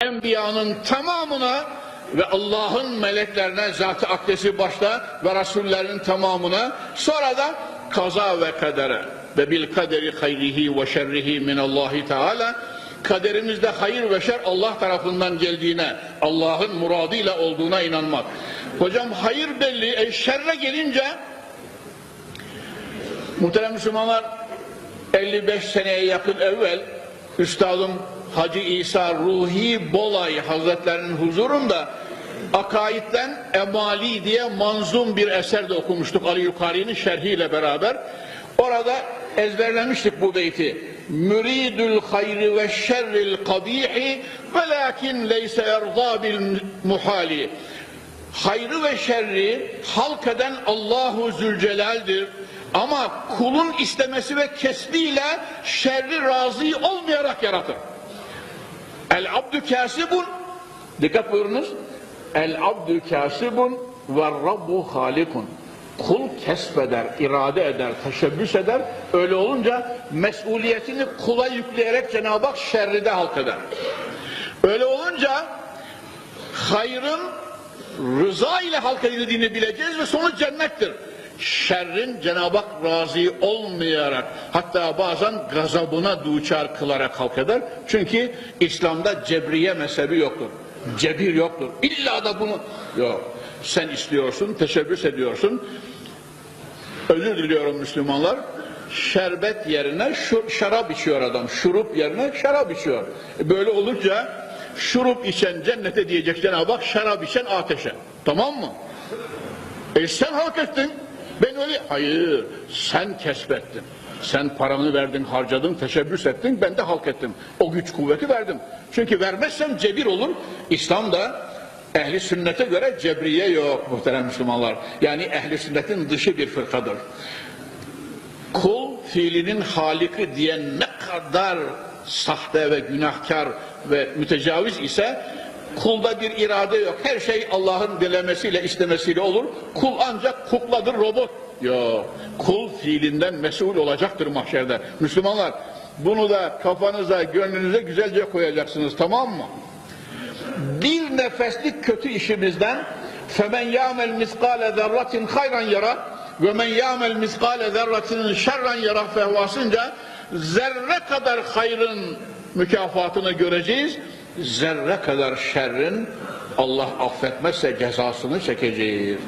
Enbiyanın tamamına ve Allah'ın meleklerine, zat-ı akdesi başta ve Resullerin tamamına sonra da kaza ve kadere ve bil kaderi hayrihi ve şerrihi minallahi teala kaderimizde hayır ve şer Allah tarafından geldiğine, Allah'ın muradıyla olduğuna inanmak. Hocam hayır belli, e, şerre gelince muhterem Müslümanlar 55 seneye yakın evvel Üstadım Hacı İsa Ruhi Bolay Hazretlerinin huzurunda Akaid'den Emali diye manzum bir eser de okumuştuk Ali Yukari'nin şerhiyle beraber. Orada ezberlemiştik bu beyti. Müridül hayri ve şerril kabihi ve lakin leyse erza bil muhali. Hayrı ve şerri halk eden Allahu Zülcelal'dir. Ama kulun istemesi ve kesbiyle şerri razı olmayarak yaratır. El abdü kasibun dikkat buyurunuz. El abdü kasibun ve rabbu halikun. Kul kesbeder, irade eder, teşebbüs eder. Öyle olunca mesuliyetini kula yükleyerek Cenab-ı Hak şerri halk eder. Öyle olunca hayrın rıza ile halk edildiğini bileceğiz ve sonu cennettir. Şerrin Cenab-ı Hak razı olmayarak hatta bazen gazabına duçar kılarak halk eder. Çünkü İslam'da cebriye mezhebi yoktur. Cebir yoktur. İlla da bunu yok. Sen istiyorsun, teşebbüs ediyorsun. Özür diliyorum Müslümanlar. Şerbet yerine şu, şarap içiyor adam. Şurup yerine şarap içiyor. E Böyle olunca şurup içen cennete diyecek Cenab-ı Hak, şarap içen ateşe. Tamam mı? E sen hak ettin. Öyle... Hayır, sen kesbettin. Sen paranı verdin, harcadın, teşebbüs ettin, ben de halk ettim. O güç kuvveti verdim. Çünkü vermezsem cebir olur. İslam'da ehli sünnete göre cebriye yok muhterem Müslümanlar. Yani ehli sünnetin dışı bir fırkadır. Kul fiilinin haliki diye ne kadar sahte ve günahkar ve mütecaviz ise kulda bir irade yok. Her şey Allah'ın dilemesiyle istemesiyle olur. Kul ancak kukladır robot. Yok. Kul fiilinden mesul olacaktır mahşerde. Müslümanlar bunu da kafanıza, gönlünüze güzelce koyacaksınız tamam mı? bir nefeslik kötü işimizden ya'mel miskale zerratin hayran yara ve men ya'mel miskale zerratin şerran yara fehvasınca zerre kadar hayrın mükafatını göreceğiz zerre kadar şerrin Allah affetmezse cezasını çekeceğiz